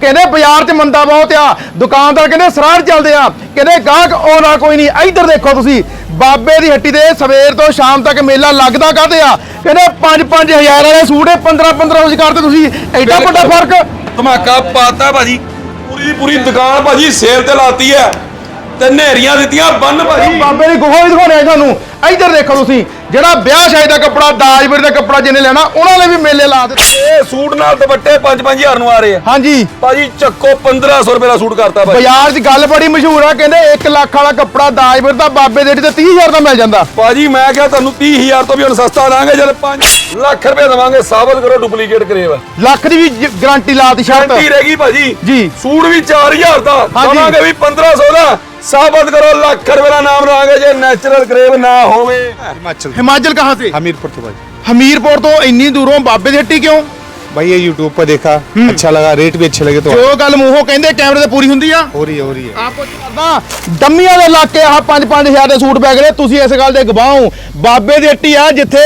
ਕਹਿੰਦੇ ਬਾਜ਼ਾਰ 'ਚ ਮੰਦਾ ਬਹੁਤ ਆ ਦੁਕਾਨਦਾਰ ਕਹਿੰਦੇ ਸਰਾਰ ਚੱਲਦੇ ਆ। ਕਹਿੰਦੇ ਗਾਹਕ ਆਉਣਾ ਕੋਈ ਨਹੀਂ ਇੱਧਰ ਦੇਖੋ ਤੁਸੀਂ ਬਾਬੇ ਦੀ ਹੱਟੀ ਤੇ ਸਵੇਰ ਤੋਂ ਸ਼ਾਮ ਤੱਕ ਮੇਲਾ ਲੱਗਦਾ ਕਾਹਦੇ ਆ? ਕਹਿੰਦੇ 5-5000 ਵਾਲੇ ਸੂਟ 15-15 ਕਰਦੇ ਤੁਸੀਂ ਐਡਾ ਵੱਡਾ ਫ਼ਰਕ? ਧਮਾਕਾ ਪਾਤਾ ਭਾਜੀ ਪੂਰੀ ਦੀ ਪੂਰੀ ਦੁਕਾਨ ਭਾਜੀ ਸੇਲ ਤੇ ਲਾਤੀ ਹੈ। ਤੇ ਨੇਰੀਆਂ ਦਿੱਤੀਆਂ ਬੰਨ ਭਾਜੀ। ਬਾਬੇ ਦੀ ਗੁਫਾ ਵੀ ਦਿਖਾਉਣੇ ਆ ਤੁਹਾਨੂੰ ਇੱਧਰ ਦੇਖੋ ਤੁਸੀਂ ਜਿਹੜਾ ਵਿਆਹ ਸ਼ਾਦੀ ਦਾ ਕੱਪੜਾ ਦਾਜ ਵੀਰ ਦਾ ਕੱਪੜਾ ਜਿਹਨੇ ਲੈਣਾ ਉਹਨਾਂ ਲਈ ਵੀ ਮੇਲੇ ਲਾ ਦਿੱਤੇ। ਇਹ ਸੂਟ ਨਾਲ ਦੁਪੱਟੇ 5-5000 ਨੂੰ ਆ ਰਹੇ ਆ। ਹਾਂਜੀ। ਭਾਜੀ ਚੱਕੋ 1500 ਰੁਪਏ ਦਾ ਸੂਟ ਕਰਤਾ ਭਾਜੀ। ਬਾਜ਼ਾਰ 'ਚ ਗੱਲ ਬੜੀ ਮਸ਼ਹੂਰ ਆ ਕਹਿੰਦੇ 1 ਲੱਖ ਵਾਲਾ ਕੱਪੜਾ ਦਾਜ ਵੀਰ ਦਾ ਬਾਬੇ ਦੇ ਤੇ 30000 ਦਾ ਮਿਲ ਜਾਂਦਾ। ਭਾਜੀ ਮੈਂ ਕਿਹਾ ਤੁਹਾਨੂੰ 30000 ਤੋਂ ਵੀ ਹੁਣ ਸਸਤਾ ਦਾਂਗੇ ਜਦ 5 ਲੱਖ ਰੁਪਏ ਦਵਾਂਗੇ ਸਾਬਤ ਕਰੋ ਡੁਪਲੀਕੇਟ ਕਰੇਵ ਲੱਖ ਦੀ ਵੀ ਗਾਰੰਟੀ ਲਾਤੀ ਸ਼ਰਟ ਗਾਰੰਟੀ ਰਹੇਗੀ ਭਾਜੀ। ਜੀ। ਸੂਟ ਵੀ 4000 ਦਾ। ਦਵਾਂਗੇ ਵੀ 1500 ਦਾ। ਸਾਬਤ ਕਰੋ ਲੱਖ ਰੁਪਏ ਦਾ ਨਾਮ ਲਾਂਗੇ ਜੇ ਨੈਚੁਰਲ ਕਰੇਵ ਨਾ ਹੋਵੇ हिमाचल ਹਿਮਾਚਲ ਕਹਾਂ ਸੇ हमीरपुर तो भाई ਹਮੀਰਪੁਰ ਤੋਂ ਇੰਨੀ ਦੂਰੋਂ ਬਾਬੇ ਦੀ ਹੱਟੀ ਕਿਉਂ भाई ये यूट्यूब पर देखा अच्छा लगा रेट भी अच्छे लगे तो ਜੋ ਗੱਲ ਮੂੰਹੋਂ ਕਹਿੰਦੇ ਕੈਮਰੇ ਤੇ ਪੂਰੀ ਹੁੰਦੀ ਆ हो रही है हो रही है ਆਪੋ ਕਰਦਾ ਡੰਮੀਆਂ ਦੇ ਇਲਾਕੇ ਆਹ 5-5000 ਦੇ ਸੂਟ ਪੈ ਗਏ ਤੁਸੀਂ ਇਸ ਗੱਲ ਦੇ ਗਵਾਹ ਹੋ ਬਾਬੇ ਦੀ ਹੱਟੀ ਆ ਜਿੱਥੇ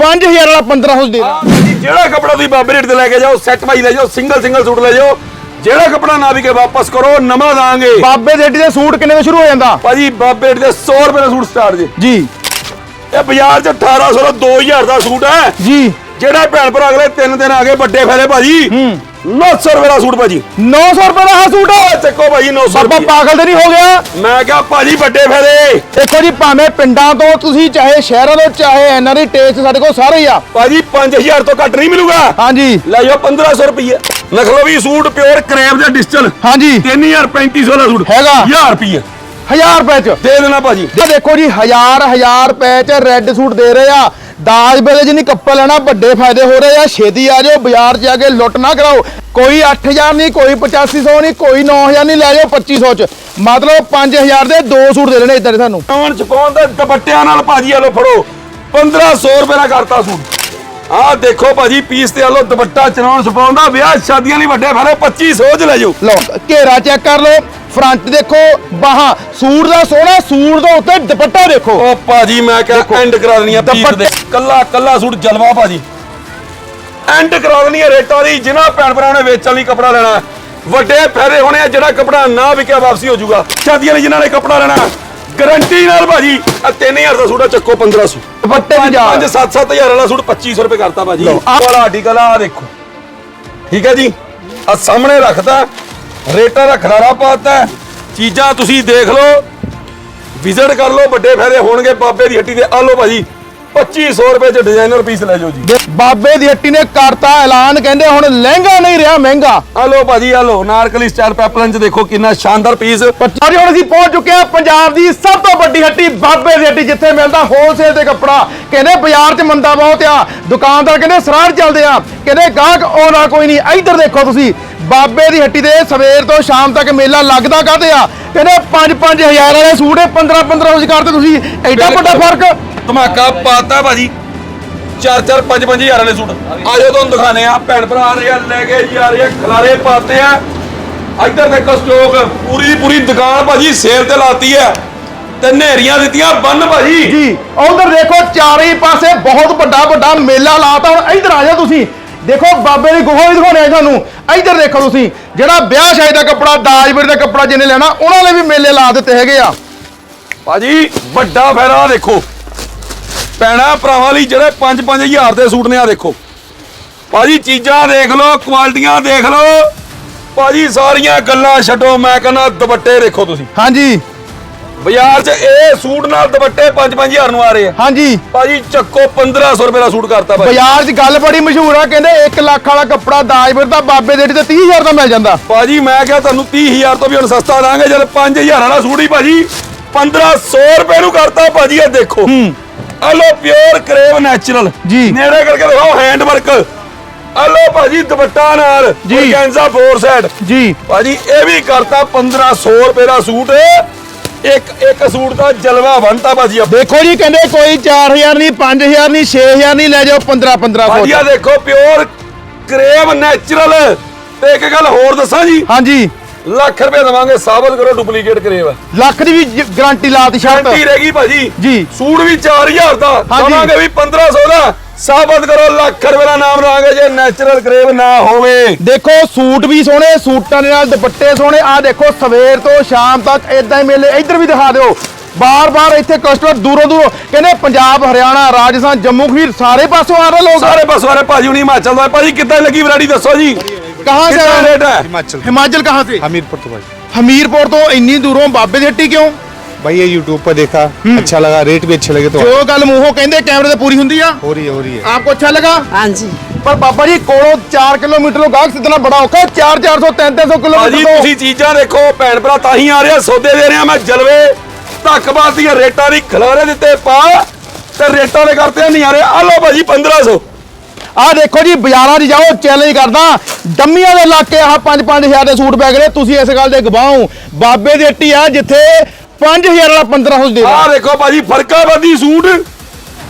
5000 ਵਾਲਾ 1500 ਦੇ ਆਹ ਭਾਜੀ, ਜਿਹੜਾ ਕਪੜਾ ਤੁਸੀਂ ਬਾਬੇ ਰੇਟ ਤੇ ਲੈ ਕੇ ਜਾਓ ਸੈੱਟ ਵਾਈ ਲੈ ਜਾਓ ਸਿੰਗਲ ਸਿੰਗਲ ਸੂਟ ਲੈ ਜਾਓ ਜਿਹੜਾ ਕਪੜਾ ਨਾ ਵਿਕੇ ਵਾਪਸ ਕਰੋ ਨਵਾਂ ਦਾਂਗੇ। ਬਾਬੇ ਦੀ ਹੱਟੀ ਦੇ ਸੂਟ ਕਿੰਨੇ ਤੋਂ ਸ਼ੁਰੂ ਹੋ ਜਾਂਦਾ? ਭਾਜੀ ਬਾਬੇ ਦੇ 100 ਰੁਪਏ ਦਾ ਸੂਟ ਸਟਾਰਟ ਜੀ। ਜੀ। ਇਹ ਬਾਜ਼ਾਰ 'ਚ 1800 ਦਾ 2000 ਦਾ ਸੂਟ ਹੈ। ਜੀ। ਜਿਹੜਾ ਭੈਣ ਭਰਾ ਅਗਲੇ 3 ਦਿਨ ਆ ਗਏ ਵੱਡੇ ਫੈਲੇ ਭਾਜੀ। 900 ਰੁਪਏ ਦਾ ਸੂਟ ਭਾਜੀ 900 ਰੁਪਏ ਦਾ ਸੂਟ ਆਹ ਚੱਕੋ ਭਾਜੀ 900 ਬਾਬਾ ਰੁਪਏ ਪਾਗਲ ਤੇ ਨਹੀਂ ਹੋ ਗਿਆ ਮੈਂ ਕਿਹਾ ਭਾਜੀ ਵੱਡੇ ਫੈਲੇ ਦੇਖੋ ਜੀ ਭਾਵੇਂ ਪਿੰਡਾਂ ਤੋਂ ਤੁਸੀਂ ਚਾਹੇ ਸ਼ਹਿਰਾਂ ਤੋਂ ਚਾਹੇ ਐਨਆਰਆਈ ਟੇਸਟ ਸਾਡੇ ਕੋਲ ਸਾਰੇ ਹੀ ਆ ਭਾਜੀ 5000 ਤੋਂ ਘੱਟ ਨਹੀਂ ਮਿਲੂਗਾ ਹਾਂਜੀ ਲੈ ਜਾਓ 1500 ਰੁਪਏ ਨਖਲੋ ਵੀ ਸੂਟ ਪਿਓਰ ਕਰੇਬ ਦਾ ਡਿਜੀਟਲ ਹਾਂਜੀ 3350 ਦਾ ਸੂਟ ਹੈਗਾ। 1000 ਰੁਪਏ 1000 ਰੁਪਏ ਚ। ਦੇ ਦੇਣਾ ਭਾਜੀ। ਇਹ ਦੇਖੋ ਜੀ ਹਜ਼ਾਰ ਹਜ਼ਾਰ ਰੁਪਏ ਚ ਰੈੱਡ ਸੂਟ ਦੇ ਰਹੇ ਆ। ਦਾਜ ਵੇਲੇ ਜਿੰਨੀ ਕੱਪੜਾ ਲੈਣਾ ਵੱਡੇ ਫਾਇਦੇ ਹੋ ਰਹੇ ਆ। ਛੇਤੀ ਆ ਜਾਓ ਬਾਜ਼ਾਰ 'ਚ ਜਾ ਕੇ ਲੁੱਟ ਨਾ ਕਰਾਓ। ਕੋਈ 8000 ਨਹੀਂ ਕੋਈ 8500 ਨਹੀਂ ਕੋਈ 9000 ਨਹੀਂ ਲੈ ਜਾਓ 2500 ਚ। ਮਤਲਬ 5000 ਦੇ ਦੋ ਸੂਟ ਦੇ ਦੇਣੇ ਇਦਾਂ ਦੇ ਤੁਹਾਨੂੰ ਕੌਣ ਛਪਾਉਣ ਦੇ ਦੁਪੱਟਿਆਂ ਨਾਲ ਭਾਜੀ ਆ ਲੋ ਫੜੋ। 1500 ਰੁਪਏ ਦਾ ਕਰਤਾ ਸੂਟ। ਆਹ ਦੇਖੋ ਭਾਜੀ ਪੀਸ ਤੇ ਆ ਲੋ ਦੁਪੱਟਾ ਚਨਾਉਣ ਛਪਾਉਣ ਦਾ ਵਿਆਹ ਸ਼ਾਦੀਆਂ ਲਈ ਵੱਡੇ ਫੈਲੇ 2500 ਚ ਲੈ ਜਾਓ। ਲਓ ਘੇਰਾ ਚੈੱਕ ਕਰ ਲਓ ਫਰੰਟ ਦੇਖੋ ਬਾਹਾਂ ਸੂਟ ਦਾ ਸੋਹਣਾ ਸੂਟ ਦੇ ਉੱਤੇ ਦੁਪੱਟਾ ਦੇਖੋ। ਉਹ ਭਾਜੀ ਮੈਂ ਕਿਹਾ ਐਂਡ ਕਰਾ ਦੇਣੀ ਆ ਪੀਸ ਦੇ। ਕੱਲਾ ਕੱਲਾ ਸੂਟ ਜਲਵਾ ਭਾਜੀ। ਐਂਡ ਕਰਾ ਦੇਣੀ ਆ ਰੇਟਾਂ ਦੀ ਜਿਨ੍ਹਾਂ ਭੈਣ ਭਰਾਵਾਂ ਨੇ ਵੇਚਣ ਲਈ ਕੱਪੜਾ ਲੈਣਾ। ਵੱਡੇ ਫੈਰੇ ਹੋਣੇ ਆ ਜਿਹੜਾ ਕੱਪੜਾ ਨਾ ਵਿਕਿਆ ਵਾਪਸੀ ਹੋ ਜਾਊਗਾ। ਸ਼ਾਦੀਆਂ ਲਈ ਜਿਨ੍ਹਾਂ ਨੇ ਕੱਪੜਾ ਲੈਣਾ ਗਾਰੰਟੀ ਨਾਲ ਭਾਜੀ ਆ 3000 ਦਾ ਸੂਟ ਚੱਕੋ 1500 ਦੁਪੱਟੇ ਵੀ ਜਾ। 5 7 7000 ਵਾਲਾ ਸੂਟ 2500 ਰੁਪਏ ਕਰਤਾ ਭਾਜੀ। ਲਓ, ਆਹ- ਵਾਲਾ ਆਰਟੀਕਲ ਆ ਦੇਖੋ। ਠੀਕ ਹੈ ਜੀ? ਆ ਸਾਹਮਣੇ ਰੱਖਦਾ ਰੇਟਾਂ ਦਾ ਖਲਾਰਾ ਪਾਤਾ ਚੀਜ਼ਾਂ ਤੁਸੀਂ ਦੇਖ ਲਓ। ਵਿਜ਼ਿਟ ਕਰ ਲਓ ਵੱਡੇ ਫਾਇਦੇ ਹੋਣਗੇ ਬਾਬੇ ਦੀ ਹੱਟੀ ਦੇ। ਆ ਲਓ ਭਾਜੀ 2500 ਰੁਪਏ ਚ ਡਿਜ਼ਾਈਨਰ ਪੀਸ ਲੈ ਜਾਓ ਜੀ। ਬਾਬੇ ਦੀ ਹੱਟੀ ਨੇ ਕਰਤਾ ਐਲਾਨ ਕਹਿੰਦੇ ਹੁਣ ਲਹਿੰਗਾ ਨਹੀਂ ਰਿਹਾ ਮਹਿੰਗਾ। ਆ ਲਓ ਭਾਜੀ ਆ ਲਓ ਨਾਰਕਲੀ ਸਟਾਈਲ ਪੈਪਲਨ ਚ ਦੇਖੋ ਕਿੰਨਾ ਸ਼ਾਨਦਾਰ ਪੀਸ ਅੱਜ ਹੁਣ ਅਸੀਂ ਪਹੁੰਚ ਚੁੱਕੇ ਹਾਂ ਪੰਜਾਬ ਦੀ ਸਭ ਤੋਂ ਵੱਡੀ ਹੱਟੀ ਬਾਬੇ ਦੀ ਹੱਟੀ ਜਿੱਥੇ ਮਿਲਦਾ ਹੋਲਸੇਲ ਤੇ ਕੱਪੜਾ। ਕਹਿੰਦੇ ਬਾਜ਼ਾਰ 'ਚ ਮੰਦਾ ਬਹੁਤ ਆ ਦੁਕਾਨਦਾਰ ਕਹਿੰਦੇ ਸਰਾਰ ਚੱਲਦੇ ਆ। ਕਹਿੰਦੇ ਗਾਹਕ ਆਉਣਾ ਕੋਈ ਨਹੀਂ ਇੱਧਰ ਦੇਖੋ ਤੁਸੀਂ ਬਾਬੇ ਦੀ ਹੱਟੀ ਤੇ ਸਵੇਰ ਤੋਂ ਸ਼ਾਮ ਤੱਕ ਮੇਲਾ ਲੱਗਦਾ ਕਾਹਦੇ ਆ? ਕਹਿੰਦੇ 5-5000 ਵਾਲੇ ਸੂਟ 15-15 ਕਰਦੇ ਤੁਸੀਂ ਐਡਾ ਵੱਡਾ ਫ਼ਰਕ। ਧਮਾਕਾ ਪਾਤਾ ਭਾਜੀ। 4-4 5-5 ਹਜ਼ਾਰ ਵਾਲੇ ਸੂਟ। ਆਜੋ ਤੁਹਾਨੂੰ ਦਿਖਾਣੇ ਆ ਭੈਣ ਭਰਾ ਆ ਰਹੇ ਆ ਲੈ ਕੇ ਜੀ ਆ ਰਹੇ ਆ ਖਲਾਰੇ ਪਾਤੇ ਆ। ਇੱਧਰ ਦੇਖੋ ਸਟੋਕ ਪੂਰੀ ਪੂਰੀ ਦੁਕਾਨ ਭਾਜੀ ਸੇਲ ਤੇ ਲਾਤੀ ਹੈ। ਤੇ ਨੇਰੀਆਂ ਦਿੱਤੀਆਂ ਬੰਨ ਭਾਜੀ। ਜੀ ਉਧਰ ਦੇਖੋ ਚਾਰੇ ਪਾਸੇ ਬਹੁਤ ਵੱਡਾ ਵੱਡਾ ਮੇਲਾ ਲਾਤਾ। ਹੁਣ ਇੱਧਰ ਆ ਜਾਓ ਤੁਸੀਂ। ਦੇਖੋ ਬਾਬੇ ਦੀ ਗੁਫਾ ਵੀ ਦਿਖਾਉਣੇ ਆ ਤੁਹਾਨੂੰ। ਇੱਧਰ ਦੇਖੋ ਤੁਸੀਂ ਜਿਹੜਾ ਵਿਆਹ ਸ਼ਾਦੀ ਦਾ ਕੱਪੜਾ ਦਾਜ ਵੀਰ ਦਾ ਕੱਪੜਾ ਜਿਹਨੇ ਲੈਣਾ ਉਹਨਾਂ ਲਈ ਵੀ ਮੇਲੇ ਲਾ ਦਿੱਤੇ ਹੈਗੇ ਆ। ਭਾਜੀ ਵੱਡਾ ਫੈਰਾ ਦੇਖੋ। ਪੈਣਾ ਭਰਾਵਾਂ ਲਈ ਜਿਹੜੇ 5-5 ਹਜ਼ਾਰ ਦੇ ਸੂਟ ਨੇ ਆ ਦੇਖੋ। ਭਾਜੀ ਚੀਜ਼ਾਂ ਦੇਖ ਲਓ ਕੁਆਲਿਟੀਆਂ ਦੇਖ ਲਓ। ਭਾਜੀ ਸਾਰੀਆਂ ਗੱਲਾਂ ਛੱਡੋ ਮੈਂ ਕਹਿੰਦਾ ਦੁਪੱਟੇ ਦੇਖੋ ਤੁਸੀਂ। ਹਾਂਜੀ। ਬਾਜ਼ਾਰ 'ਚ ਇਹ ਸੂਟ ਨਾਲ ਦੁਪੱਟੇ 5-5 ਹਜ਼ਾਰ ਨੂੰ ਆ ਰਹੇ ਆ। ਹਾਂਜੀ। ਭਾਜੀ ਚੱਕੋ 1500 ਰੁਪਏ ਦਾ ਸੂਟ ਕਰਤਾ ਭਾਜੀ। ਬਾਜ਼ਾਰ 'ਚ ਗੱਲ ਬੜੀ ਮਸ਼ਹੂਰ ਆ ਕਹਿੰਦੇ 1 ਲੱਖ ਵਾਲਾ ਕੱਪੜਾ ਦਾਜ ਵੀਰ ਦਾ ਬਾਬੇ ਦੇ ਤੇ 30000 ਦਾ ਮਿਲ ਜਾਂਦਾ। ਭਾਜੀ ਮੈਂ ਕਿਹਾ ਤੁਹਾਨੂੰ 30000 ਤੋਂ ਵੀ ਹੁਣ ਸਸਤਾ ਦਾਂਗੇ ਜਦ 5000 ਵਾਲਾ ਸੂਟ ਹੀ ਭਾਜੀ 1500 ਰੁਪਏ ਨੂੰ ਕਰਤਾ ਭਾਜੀ ਇਹ ਦੇਖੋ। ਆ ਲੋ ਪਿਓਰ ਕਰੇਵ ਨੈਚੁਰਲ ਜੀ। ਨੇੜੇ ਕਰਕੇ ਦਿਖਾਓ ਹੈਂਡ ਵਰਕ ਆ ਲੋ ਭਾਜੀ ਦੁਪੱਟਾ ਨਾਲ ਜੀ। ਔਰਗੈਂਜ਼ਾ ਫੋਰ ਸਾਈਡ ਜੀ। ਭਾਜੀ ਇਹ ਵੀ ਕਰਤਾ 1500 ਰੁਪਏ ਦਾ ਸੂਟ। ਇੱਕ ਇੱਕ ਸੂਟ ਦਾ ਜਲਵਾ ਬਣਤਾ ਭਾਜੀ ਆ ਦੇਖੋ ਜੀ ਕਹਿੰਦੇ ਕੋਈ 4000 ਨਹੀਂ 5000 ਨਹੀਂ 6000 ਨਹੀਂ ਲੈ ਜਾਓ 15 1500 ਭਾਜੀ ਆ ਦੇਖੋ ਪਿਓਰ ਕਰੇਵ ਨੈਚੁਰਲ ਤੇ ਇੱਕ ਗੱਲ ਹੋਰ ਦੱਸਾਂ ਜੀ। ਹਾਂਜੀ। ਲੱਖ ਰੁਪਏ ਦਵਾਂਗੇ ਸਾਬਤ ਕਰੋ ਡੁਪਲੀਕੇਟ ਕਰੇਵ ਲੱਖ ਦੀ ਵੀ ਗਾਰੰਟੀ ਲਾਤੀ ਸ਼ਰਟ ਗਾਰੰਟੀ ਰਹੇਗੀ ਭਾਜੀ। ਜੀ। ਸੂਟ ਵੀ 4000 ਦਾ। ਦਵਾਂਗੇ ਵੀ 1500 ਦਾ। ਸਾਬਤ ਕਰੋ ਲੱਖ ਰੁਪਏ ਦਾ ਨਾਮ ਲਾਂਗੇ ਜੇ ਨੈਚੁਰਲ ਕਰੇਵ ਨਾ ਹੋਵੇ। ਦੇਖੋ ਸੂਟ ਵੀ ਸੋਹਣੇ ਸੂਟਾਂ ਦੇ ਨਾਲ ਦੁਪੱਟੇ ਸੋਹਣੇ। ਆ ਦੇਖੋ ਸਵੇਰ ਤੋਂ ਸ਼ਾਮ ਤੱਕ ਇਦਾਂ ਹੀ ਮੇਲੇ। ਇੱਧਰ ਵੀ ਦਿਖਾ ਦਿਓ। ਬਾਰ-ਬਾਰ ਇੱਥੇ ਕਸਟਮਰ ਦੂਰੋਂ ਦੂਰੋਂ ਕਹਿੰਦੇ ਪੰਜਾਬ ਹਰਿਆਣਾ ਰਾਜਸਥਾਨ ਜੰਮੂ ਕਸ਼ਮੀਰ ਸਾਰੇ ਪਾਸੋਂ ਆ ਰਹੇ ਲੋਕ। ਸਾਰੇ ਬਸ ਵਾਲੇ ਭਾਜੀ ਹੁਣੀ ਹਿਮਾਚਲ ਦਾ ਭਾਜੀ ਕਿੱਦਾਂ ਲੱਗੀ ਵੈਰਾਈਟੀ ਦੱਸੋ ਜੀ। ਕਹਾਂ ਸੇ ਕਿੰਨਾ ਆਏ? ਰੇਟ ਹੈ हिमाचल ਹਿਮਾਚਲ ਕਹਾਂ ਸੇ हमीरपुर तो भाई ਹਮੀਰਪੁਰ ਤੋਂ ਇੰਨੀ ਦੂਰੋਂ ਬਾਬੇ ਦੀ ਹੱਟੀ ਕਿਉਂ भाई ये यूट्यूब पर देखा अच्छा लगा रेट भी अच्छे लगे तो ਜੋ ਗੱਲ ਮੂੰਹੋਂ ਕਹਿੰਦੇ ਕੈਮਰੇ ਤੇ ਪੂਰੀ ਹੁੰਦੀ ਆ हो रही है हो रही है ਆਪਕੋ ਅੱਛਾ ਲਗਾ हाँ जी ਪਰ ਬਾਬਾ ਜੀ ਕੋਲੋਂ 4 ਕਿਲੋਮੀਟਰ ਗਾਹਕ ਸਿੱਧਣਾ ਬੜਾ ਔਖਾ 4 400 3 300 ਭਾਜੀ ਕਿਲੋਮੀਟਰ ਤੋਂ ਤੁਸੀਂ ਚੀਜ਼ਾਂ ਦੇਖੋ ਭੈਣ ਭਰਾ ਤਾਂ ਹੀ ਆ ਰਿਹਾ ਸੌਦੇ ਦੇ ਰਿਹਾ ਮੈਂ ਜਲਵੇ ਧੱਕਬਾਜ਼ ਦੀਆਂ ਰੇਟਾਂ ਦੀ ਖਿਲਾਰੇ ਦਿੱਤੇ ਪਾ ਤੇ ਰੇਟਾਂ ਦੇ ਕਰਤੇ ਨਹੀਂ ਆ ਰਹੇ ਆ ਲਓ ਭਾਜੀ 1500 ਆਹ ਦੇਖੋ ਜੀ, ਬਾਜ਼ਾਰਾਂ 'ਚ ਜਾਓ ਚੈਲੰਜ ਕਰਦਾ। ਡੰਮੀਆਂ ਦੇ ਇਲਾਕੇ ਆਹ 5-5000 ਦੇ ਸੂਟ ਬੈਗ ਨੇ। ਤੁਸੀਂ ਇਸ ਗੱਲ ਦੇ ਗਵਾਹੋ। ਬਾਬੇ ਦੀ ਹੱਟੀ ਆ, ਜਿੱਥੇ 5000 ਵਾਲਾ 1500 ਦੇ ਆ ਦੇਖੋ ਭਾਜੀ, ਫਰਕਾਬਾਦੀ ਸੂਟ।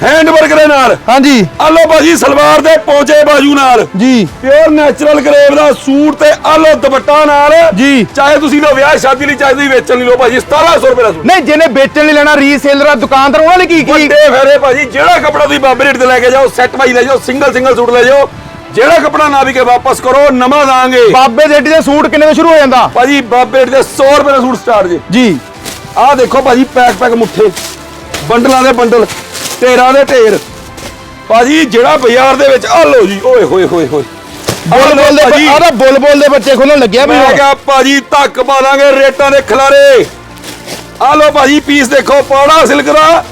ਹੈਂਡ ਵਰਕ ਦੇ ਨਾਲ। ਹਾਂਜੀ। ਆ ਲਓ ਭਾਜੀ ਸਲਵਾਰ ਦੇ ਪੌਂਚੇ ਬਾਜੂ ਨਾਲ। ਜੀ। ਪਿਓਰ ਨੈਚੁਰਲ ਗਰੇਵ ਦਾ ਸੂਟ ਤੇ ਆ ਲਓ ਦੁਪੱਟਾ ਨਾਲ। ਜੀ। ਚਾਹੇ ਤੁਸੀਂ ਲੋ ਵਿਆਹ ਸ਼ਾਦੀ ਲਈ ਚਾਹੇ ਤੁਸੀਂ ਵੇਚਣ ਲਈ ਲੋ ਭਾਜੀ 1700 ਰੁਪਏ ਦਾ ਸੂਟ। ਨਹੀਂ ਜਿਹਨੇ ਵੇਚਣ ਲਈ ਲੈਣਾ ਰੀਸੇਲਰ ਆ ਦੁਕਾਨਦਾਰ ਉਹਨਾਂ ਲਈ ਕੀ ਕੀ ਵੱਡੇ ਫੇਰੇ ਭਾਜੀ ਜਿਹੜਾ ਕਪੜਾ ਤੁਸੀਂ ਬਾਬੇ ਰੇਟ ਤੇ ਲੈ ਕੇ ਜਾਓ ਸੈੱਟ ਵਾਈ ਲੈ ਜਾਓ ਸਿੰਗਲ ਸਿੰਗਲ ਸੂਟ ਲੈ ਜਾਓ ਜਿਹੜਾ ਕਪੜਾ ਨਾ ਵਿਕੇ ਵਾਪਸ ਕਰੋ ਨਵਾਂ ਦਾਂਗੇ। ਬਾਬੇ ਦੀ ਹੱਟੀ ਦੇ ਸੂਟ ਕਿੰਨੇ ਤੋਂ ਸ਼ੁਰੂ ਹੋ ਜਾਂਦਾ? ਭਾਜੀ ਬਾਬੇ ਰੇਟ ਦੇ 100 ਰੁਪਏ ਦਾ ਸੂਟ ਸਟਾਰਟ ਜੀ। ਜੀ। ਆਹ ਦੇਖੋ ਭਾਜੀ ਪੈਕ ਪੈਕ ਮੁੱਠੇ। ਬੰਡਲਾਂ ਦੇ ਬੰਡਲ। ਢੇਰਾਂ ਦੇ ਢੇਰ। ਭਾਜੀ ਜਿਹੜਾ ਬਾਜ਼ਾਰ ਦੇ ਵਿੱਚ ਆ ਲਓ ਜੀ ਓਏ ਹੋਏ ਹੋਏ ਹੋਏ। ਆਹ ਬੋਲ ਲਓ ਬੋਲ ਦੇ ਆਹ ਬੋਲ ਬੋਲ ਦੇ ਬੱਚੇ ਖੋਲਣ ਲੱਗਿਆ ਮੈਂ। ਕਿਹਾ ਭਾਜੀ ਧੱਕ ਪਾ ਦਾਂਗੇ ਰੇਟਾਂ ਦੇ ਖਿਲਾਰੇ। ਆ ਲਓ ਭਾਜੀ ਪੀਸ ਦੇਖੋ ਪੌੜਾ ਸਿਲਕ ਦਾ।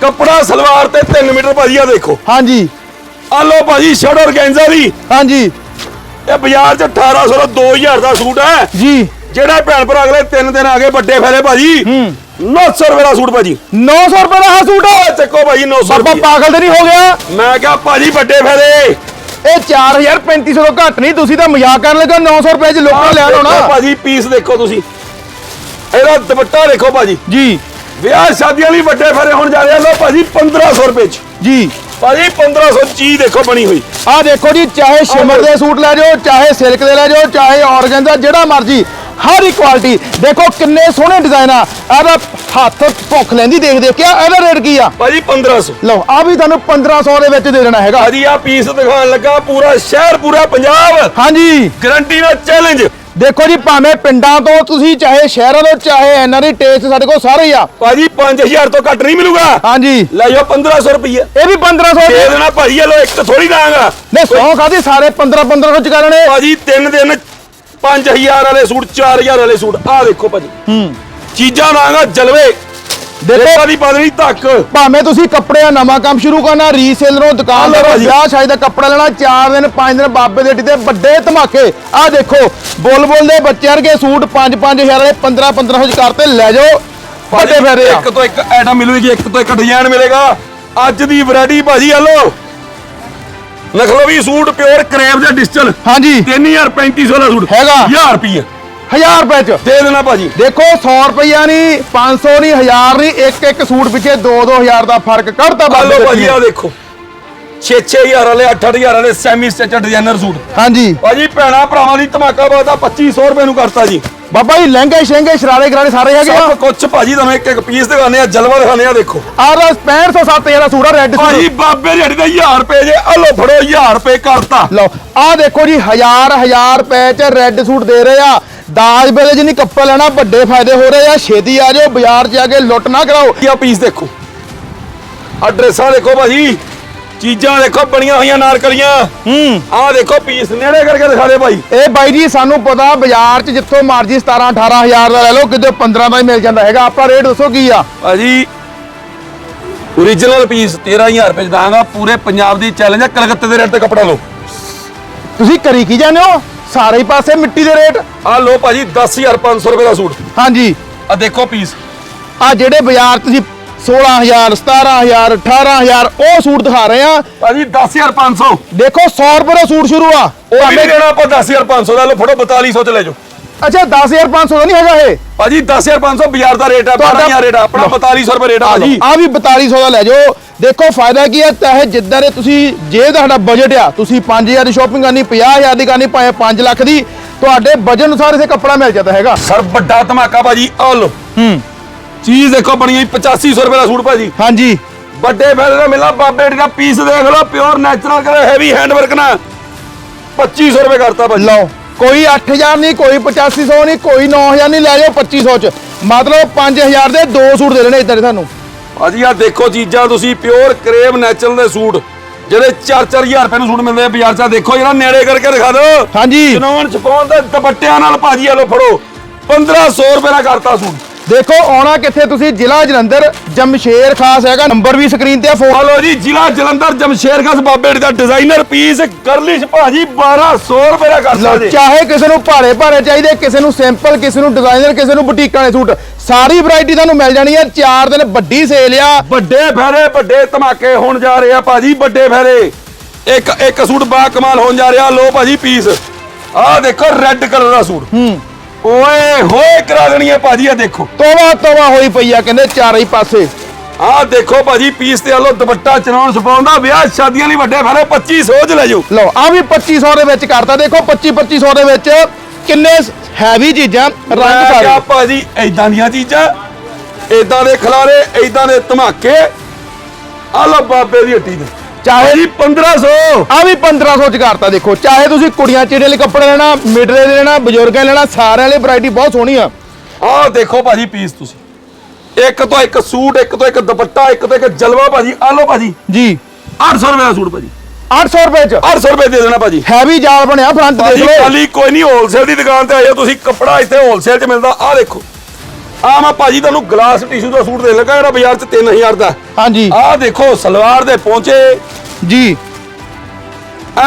ਕੱਪੜਾ ਸਲਵਾਰ ਤੇ 3 ਮੀਟਰ ਭਾਜੀ ਆ ਦੇਖੋ। ਹਾਂਜੀ। ਆ ਲਓ ਭਾਜੀ ਸ਼ਰਟ ਔਰਗੈਂਜ਼ਾ ਦੀ। ਹਾਂਜੀ। ਇਹ ਬਾਜ਼ਾਰ 'ਚ 1800 ਦਾ 2000 ਦਾ ਸੂਟ ਹੈ। ਜੀ। ਜਿਹੜਾ ਭੈਣ ਭਰਾ ਅਗਲੇ 3 ਦਿਨ ਆ ਗਏ ਵੱਡੇ ਫੈਲੇ ਭਾਜੀ। 900 ਰੁਪਏ ਦਾ ਸੂਟ ਭਾਜੀ 900 ਰੁਪਏ ਦਾ ਆਹ ਸੂਟ ਆ ਚੱਕੋ ਭਾਜੀ 900 ਬਾਬਾ ਰੁਪਏ ਪਾਗਲ ਤੇ ਨਹੀਂ ਹੋ ਗਿਆ ਮੈਂ ਕਿਹਾ ਭਾਜੀ ਵੱਡੇ ਫੈਲੇ ਇਹ 4000 3500 ਤੋਂ ਘੱਟ ਨਹੀਂ ਤੁਸੀਂ ਤਾਂ ਮਜ਼ਾਕ ਕਰਨ ਲੱਗੇ 900 ਰੁਪਏ ਚ ਲੋਕਾਂ ਲੈਣ ਦੇਖੋ ਹੋਣਾ ਭਾਜੀ ਪੀਸ ਦੇਖੋ ਤੁਸੀਂ ਇਹਦਾ ਦੁਪੱਟਾ ਦੇਖੋ ਭਾਜੀ ਜੀ ਵਿਆਹ ਸ਼ਾਦੀਆਂ ਲਈ ਵੱਡੇ ਫੈਲੇ ਹੁਣ ਜਾ ਰਿਹਾ ਲੋ ਭਾਜੀ 1500 ਰੁਪਏ 'ਚ ਜੀ ਭਾਜੀ 1500 ਚੀਜ਼ ਦੇਖੋ ਬਣੀ ਹੋਈ ਆਹ ਦੇਖੋ ਜੀ ਚਾਹੇ ਸ਼ਿਮਰ ਦੇ ਸੂਟ ਲੈ ਜਾਓ ਚਾਹੇ ਸਿਲਕ ਦੇ ਲੈ ਜਾਓ ਚਾਹੇ ਔਰਗੈਂਜ਼ਾ ਜਿਹੜਾ ਮਰਜ਼ੀ ਹਰ ਇੱਕ ਕੁਆਲਿਟੀ ਦੇਖੋ ਕਿੰਨੇ ਸੋਹਣੇ ਡਿਜ਼ਾਈਨ ਆ। ਇਹਦਾ ਹੱਥ ਭੁੱਖ ਲੈਂਦੀ ਦੇਖ ਦੇਖ ਕੇ ਇਹਦਾ ਰੇਟ ਕੀ ਆ? ਭਾਜੀ 1500 ਲਓ ਆ ਵੀ ਤੁਹਾਨੂੰ 1500 ਦੇ ਵਿੱਚ ਦੇ ਦੇਣਾ ਹੈਗਾ। ਭਾਜੀ ਆ ਪੀਸ ਦਿਖਾਉਣ ਲੱਗਾ ਪੂਰਾ ਸ਼ਹਿਰ ਪੂਰਾ ਪੰਜਾਬ। ਹਾਂਜੀ। ਗਰੰਟੀ ਨਾਲ ਚੈਲੰਜ ਦੇਖੋ ਜੀ ਭਾਵੇਂ ਪਿੰਡਾਂ ਤੋਂ ਤੁਸੀਂ ਚਾਹੇ ਸ਼ਹਿਰਾਂ ਤੋਂ ਚਾਹੇ ਐਨਆਰਈ ਟੇਸਟ ਸਾਡੇ ਕੋਲ ਸਾਰੇ ਹੀ ਆ। ਭਾਜੀ 5000 ਤੋਂ ਘੱਟ ਨਹੀਂ ਮਿਲੂਗਾ। ਹਾਂਜੀ। ਲੈ ਜਾਓ 1500 ਰੁਪਏ ਇਹ ਵੀ 1500 ਦੇ ਦੇਣਾ ਭਾਜੀ ਲੋ ਇੱਕ ਥੋੜੀ ਦਾਂਗਾ। ਨੇ ਸੌ ਖਾਦੀ ਸਾਰੇ 15 1500 ਚ ਕਰਨੇ ਭਾਜੀ ਤਿੰਨ ਦਿਨ 5000 ਵਾਲੇ ਸੂਟ 4000 ਵਾਲੇ ਸੂਟ। ਆ ਦੇਖੋ ਭਾਜੀ। ਹੂੰ। ਚੀਜ਼ਾਂ ਦਾਂਗਾ ਜਲਵੇ। ਦੇਖੋ। ਦੀ ਬਦਲੀ ਧੱਕ। ਭਾਵੇਂ ਤੁਸੀਂ ਕੱਪੜੇ ਦਾ ਨਵਾਂ ਕੰਮ ਸ਼ੁਰੂ ਕਰਨਾ ਰੀਸੇਲਰੋਂ ਦੁਕਾਨਦਾਰੋਂ। ਵਿਆਹ ਸ਼ਾਦੀ ਦਾ ਕੱਪੜਾ ਲੈਣਾ 4 ਦਿਨ 5 ਦਿਨ ਬਾਬੇ ਦੇ ਢਿੱਡੇ ਵੱਡੇ ਧਮਾਕੇ। ਆਹ ਦੇਖੋ ਬੁੱਲ ਬੁੱਲ ਦੇ ਬੱਚਿਆਂ ਵਰਗੇ ਸੂਟ 5 5000 ਵਾਲੇ 15 1500 ਚ ਕਰਤੇ ਲੈ ਜਾਓ। ਵੱਡੇ ਆ। ਇੱਕ ਤੋਂ ਇੱਕ ਆਈਟਮ ਮਿਲੂਗੀ ਇੱਕ ਤੋਂ ਇੱਕ ਡਿਜ਼ਾਈਨ ਮਿਲੇਗਾ। ਅੱਜ ਦੀ ਵੈਰਾਈਟੀ ਭਾਜੀ ਹਲੋ ਨਖਲਵੀ ਸੂਟ ਪਿਓਰ ਕਰੇਬ ਦੇ ਡਿਜੀਟਲ ਹਾਂਜੀ। 3350 ਦਾ ਸੂਟ। ਹੈਗਾ। 1000 ਰੁਪਏ 1000 ਰੁਪਏ ਚ। ਦੇ ਦੇਣਾ ਭਾਜੀ। ਦੇਖੋ 100 ਰੁਪਈਆ ਨਹੀਂ 500 ਨਹੀਂ 1000 ਨਹੀਂ ਇੱਕ ਇੱਕ ਸੂਟ ਪਿੱਛੇ 2-2000 ਦਾ ਫ਼ਰਕ ਕੱਢਤਾ ਬਾਬੇ ਦੇ ਭਾਜੀ। ਆ ਦੇਖੋ। 6-6000 ਵਾਲੇ 8-8000 ਵਾਲੇ ਸੈਮੀ ਸਟੈਚਰ ਡਿਜ਼ਾਈਨਰ ਸੂਟ। ਹਾਂਜੀ। ਭਾਜੀ ਭੈਣਾ ਭਰਾਵਾਂ ਦੀ ਧਮਾਕਾ ਬਾਦਾ 2500 ਰੁਪਏ ਨੂੰ ਕਰਤਾ ਜੀ। ਬਾਬਾ ਜੀ ਲਹਿੰਗੇ ਸ਼ਹਿੰਗੇ ਸ਼ਰਾਰੇ ਗਰਾਰੇ ਸਾਰੇ ਹੈਗੇ ਆ। ਸਭ ਕੁਝ ਭਾਜੀ ਤੁਹਾਨੂੰ ਇੱਕ ਇੱਕ ਪੀਸ ਦਿਖਾਣੇ ਆ ਜਲਵਾ ਦਿਖਾਣੇ ਆ ਦੇਖੋ। ਆਹ 6500 7000 ਦਾ ਸੂਟ ਆ ਰੈੱਡ ਭਾਜੀ ਸੂਟ ਬਾਬੇ ਰੇੜੀ ਦਾ 1000 ਰੁਪਏ ਜੇ ਆ ਲਓ ਫੜੋ 1000 ਰੁਪਏ ਕਰਤਾ। ਲਓ ਆਹ ਦੇਖੋ ਜੀ ਹਜ਼ਾਰ ਹਜ਼ਾਰ ਰੁਪਏ ਚ ਰੈੱਡ ਸੂਟ ਦੇ ਰਹੇ ਆ। ਦਾਜ ਵੇਲੇ ਜਿੰਨੀ ਕੱਪੜਾ ਲੈਣਾ ਵੱਡੇ ਫਾਇਦੇ ਹੋ ਰਹੇ ਆ। ਛੇਤੀ ਆ ਜਾਓ ਬਾਜ਼ਾਰ 'ਚ ਆ ਕੇ ਲੁੱਟ ਨਾ ਕਰਾਓ। ਇਹ ਪੀਸ ਦੇਖੋ। ਆ ਡਰੈਸਾਂ ਦੇਖੋ ਭਾਜੀ। ਚੀਜ਼ਾਂ ਦੇਖੋ ਬਣੀਆਂ ਹੋਈਆਂ ਨਾਰਕਲੀਆਂ। ਹੂੰ। ਆਹ ਦੇਖੋ ਪੀਸ ਨੇੜੇ ਕਰਕੇ ਦਿਖਾ ਦੇ ਭਾਈ। ਇਹ ਬਾਈ ਜੀ ਸਾਨੂੰ ਪਤਾ ਬਾਜ਼ਾਰ 'ਚ ਜਿੱਥੋਂ ਮਰਜ਼ੀ 17 18000 ਦਾ ਲੈ ਲਓ ਕਿਤੇ 15 ਦਾ ਹੀ ਮਿਲ ਜਾਂਦਾ ਹੈਗਾ। ਆਪਾਂ ਰੇਟ ਦੱਸੋ ਕੀ ਆ? ਭਾਜੀ ਓਰੀਜਨਲ ਪੀਸ 13000 ਰੁਪਏ ਚ ਦਾਂਗਾ ਪੂਰੇ ਪੰਜਾਬ ਦੀ ਚੈਲੰਜ ਹੈ ਕਲਕੱਤੇ ਦੇ ਰੇਟ ਤੇ ਕੱਪੜਾ ਲਓ। ਤੁਸੀਂ ਕਰੀ ਕੀ ਜਾਂਦੇ ਹੋ? ਸਾਰੇ ਹੀ ਪਾਸੇ ਮਿੱਟੀ ਦੇ ਰੇਟ? ਆਹ ਲਓ ਭਾਜੀ 10500 ਰੁਪਏ ਦਾ ਸੂਟ। ਹਾਂਜੀ। ਆ ਦੇਖੋ ਪੀਸ। ਆ ਜਿਹੜੇ ਬਾਜ਼ਾਰ ਤੁਸੀਂ 16000 17000 18000 ਉਹ ਸੂਟ ਦਿਖਾ ਰਹੇ ਆ ਭਾਜੀ 10500 ਦੇਖੋ 100 ਰੁਪਏ ਦਾ ਸੂਟ ਸ਼ੁਰੂ ਆ। ਉਹ ਵੀ ਨਹੀਂ ਦੇਣਾ ਆਪਾਂ 10500 ਦਾ। ਲਓ ਫੜੋ 4200 ਚ ਲੈ ਜਾਓ। ਅੱਛਾ 10500 ਦਾ ਨਹੀਂ ਹੈਗਾ ਇਹ? ਭਾਜੀ 10500 ਬਾਜ਼ਾਰ ਦਾ ਰੇਟ ਤੁਹਾਡਾ- 12000 ਰੇਟ ਆ। ਆਪਣਾ 4200 ਰੁਪਏ ਰੇਟ ਆ ਜੀ ਆ ਵੀ 4200 ਦਾ ਲੈ ਜਾਓ। ਦੇਖੋ ਫਾਇਦਾ ਕੀ ਹੈ ਚਾਹੇ ਜਿੱਦਾਂ ਦੇ ਤੁਸੀਂ ਜੇ ਤੁਹਾਡਾ ਬਜਟ ਆ ਤੁਸੀਂ 5000 ਦੀ ਸ਼ਾਪਿੰਗ ਕਰਨੀ 50000 ਦੀ ਕਰਨੀ ਭਾਵੇਂ 5 ਲੱਖ ਦੀ ਤੁਹਾਡੇ ਬਜਟ ਅਨੁਸਾਰ ਇਥੇ ਕੱਪੜਾ ਮਿਲ ਜਾਂਦਾ ਹੈਗਾ। ਸਰ ਵੱਡਾ ਧਮਾਕਾ ਭਾਜੀ ਆ ਲਓ। ਹੂੰ। ਚੀਜ਼ ਦੇਖੋ ਬਣੀ ਹੋਈ 8500 ਰੁਪਏ ਦਾ ਸੂਟ ਭਾਜੀ। ਹਾਂਜੀ। ਵੱਡੇ ਫੈਲੇ ਦਾ ਮਿਲਾ ਬਾਬੇ ਦਾ ਪੀਸ ਦੇਖ ਲਓ pure natural colour heavy hand work ਨਾਲ 2500 ਰੁਪਏ ਕਰਤਾ ਭਾਜੀ। ਲਓ ਕੋਈ 8000 ਨਹੀਂ ਕੋਈ 8500 ਨਹੀਂ ਕੋਈ 9000 ਨਹੀਂ ਲੈ ਜਾਓ 2500 ਚ। ਮਤਲਬ 5000 ਦੇ ਦੋ ਸੂਟ ਦੇ ਦੇਣੇ ਇਦਾਂ ਦੇ ਤੁਹਾਨੂੰ ਭਾਜੀ ਆ ਦੇਖੋ ਚੀਜ਼ਾਂ ਤੁਸੀਂ ਪਿਓਰ ਕਰੇਬ ਨੈਚੁਰਲ ਦੇ ਸੂਟ। ਜਿਹੜੇ 4-4000 ਰੁਪਏ ਨੂੰ ਸੂਟ ਮਿਲਦੇ ਆ ਬਾਜ਼ਾਰ 'ਚ ਦੇਖੋ ਜਰਾ ਨੇੜੇ ਕਰਕੇ ਦਿਖਾ ਦਿਓ। ਹਾਂਜੀ। ਚਨੌਣ ਛਪਾਉਣ ਦੇ ਦੁਪੱਟਿਆਂ ਨਾਲ ਭਾਜੀ ਆ ਲੋ ਫੜੋ। 1500 ਰੁਪਏ ਦਾ ਕਰਤਾ ਸੂਟ। ਦੇਖੋ ਆਉਣਾ ਕਿੱਥੇ ਤੁਸੀਂ? ਜ਼ਿਲ੍ਹਾ ਜਲੰਧਰ ਜਮਸ਼ੇਰ ਖਾਸ ਹੈਗਾ ਨੰਬਰ ਵੀ ਸਕਰੀਨ ਤੇ ਆ ਫੋਨ ਹਲੋ ਜੀ ਜ਼ਿਲ੍ਹਾ ਜਲੰਧਰ ਜਮਸ਼ੇਰ ਖਾਸ ਬਾਬੇ ਦਾ ਡਿਜ਼ਾਈਨਰ ਪੀਸ ਗਰਲਿਸ਼ ਭਾਜੀ 1200 ਰੁਪਏ ਦਾ ਲਓ ਜੀ। ਚਾਹੇ ਕਿਸੇ ਨੂੰ ਭਾਰੇ ਭਾਰੇ ਚਾਹੀਦੇ ਕਿਸੇ ਨੂੰ ਸਿੰਪਲ ਕਿਸੇ ਨੂੰ ਡਿਜ਼ਾਈਨਰ ਕਿਸੇ ਨੂੰ ਬੁਟੀਕਾਂ ਵਾਲੇ ਸੂਟ ਸਾਰੀ ਵੈਰਾਈਟੀ ਤੁਹਾਨੂੰ ਮਿਲ ਜਾਣੀ ਹੈ ਚਾਰ ਦਿਨ ਵੱਡੀ ਸੇਲ ਆ। ਵੱਡੇ ਫੈਰੇ ਵੱਡੇ ਧਮਾਕੇ ਹੋਣ ਜਾ ਰਹੇ ਆ ਭਾਜੀ ਵੱਡੇ ਫੈਰੇ। ਇੱਕ ਇੱਕ ਸੂਟ ਬਾ ਕਮਾਲ ਹੋਣ ਜਾ ਰਿਹਾ ਲੋ ਭਾਜੀ ਪੀਸ ਆਹ ਦੇਖੋ ਰੈੱਡ ਕਲਰ ਦਾ ਸੂਟ। ਹੂੰ। ਓਏ ਹੋਏ ਕਰਾ ਦੇਣੀ ਹੈ ਭਾਜੀ ਆ ਦੇਖੋ। ਤੋਵਾ ਤੋਵਾ ਹੋਈ ਪਈ ਆ ਕਹਿੰਦੇ ਚਾਰੇ ਹੀ ਪਾਸੇ। ਆਹ ਦੇਖੋ ਭਾਜੀ ਪੀਸ ਤੇ ਆਲੋ ਦੁਪੱਟਾ ਚਨਾਉਣ ਸਪਾਉਂਦਾ ਵਿਆਹ ਸ਼ਾਦੀਆਂ ਲਈ ਵੱਡੇ ਫੈਰੇ 2500 ਚ ਲੈ ਜਾਓ। ਲਓ ਆ ਵੀ 2500 ਦੇ ਵਿੱਚ ਕਰਤਾ। ਦੇਖੋ 25 2500 ਦੇ ਵਿੱਚ ਕਿੰਨੇ ਹੈਵੀ ਚੀਜ਼ਾਂ ਰੰਗ ਸਾਰੇ ਭਾਜੀ ਐਦਾਂ ਦੀਆਂ ਚੀਜ਼ਾਂ ਐਦਾਂ ਦੇ ਖਲਾਰੇ ਐਦਾਂ ਦੇ ਧਮਾਕੇ। ਆਲੋ ਬਾਬੇ ਦੀ ਹੱਟੀ ਦੇ ਚਾਹੇ ਭਾਜੀ 1500 ਆ ਵੀ 1500 ਚ ਕਰਤਾ ਦੇਖੋ। ਚਾਹੇ ਤੁਸੀਂ ਕੁੜੀਆਂ ਚਿੜੇ ਲਈ ਕੱਪੜੇ ਲੈਣਾ ਮਿਡਲੇ ਦੇ ਲੈਣਾ ਬਜ਼ੁਰਗਾਂ ਲੈਣਾ ਸਾਰਿਆਂ ਲਈ ਵੈਰਾਈਟੀ ਬਹੁਤ ਸੋਹਣੀ ਆ। ਆਹ ਦੇਖੋ ਭਾਜੀ ਪੀਸ ਤੁਸੀਂ। ਇੱਕ ਤੋਂ ਇੱਕ ਸੂਟ ਇੱਕ ਤੋਂ ਇੱਕ ਦੁਪੱਟਾ ਇੱਕ ਤੋਂ ਇੱਕ ਜਲਵਾ ਭਾਜੀ ਆ ਲਓ ਭਾਜੀ। ਜੀ। 800 ਰੁਪਏ ਦਾ ਸੂਟ ਭਾਜੀ। 800 ਰੁਪਏ ਚ। 800 ਰੁਪਏ ਦੇ ਦੇਣਾ ਭਾਜੀ। ਹੈਵੀ ਜਾਲ ਬਣਿਆ ਫਰੰਟ ਦੇਖ ਭਾਜੀ ਲਓ। ਖਾਲੀ ਕੋਈ ਨਹੀਂ ਹੋਲਸੇਲ ਦੀ ਦੁਕਾਨ ਤੇ ਆਇਓ ਤੁਸੀਂ ਕੱਪੜਾ ਇੱਥੇ ਹੋਲਸੇਲ 'ਚ ਮਿਲਦਾ। ਆਹ ਦੇਖੋ। ਆਹ ਮੈਂ ਭਾਜੀ ਤੁਹਾਨੂੰ ਗਲਾਸ ਟਿਸ਼ੂ ਦਾ ਸੂਟ ਦੇ ਲੱਗਾ ਜਿਹੜਾ ਬਾਜ਼ਾਰ 'ਚ 3000 ਦਾ। ਹਾਂਜੀ। ਆਹ ਦੇਖੋ ਸਲਵਾਰ ਦੇ ਪਹੁੰਚੇ ਜੀ।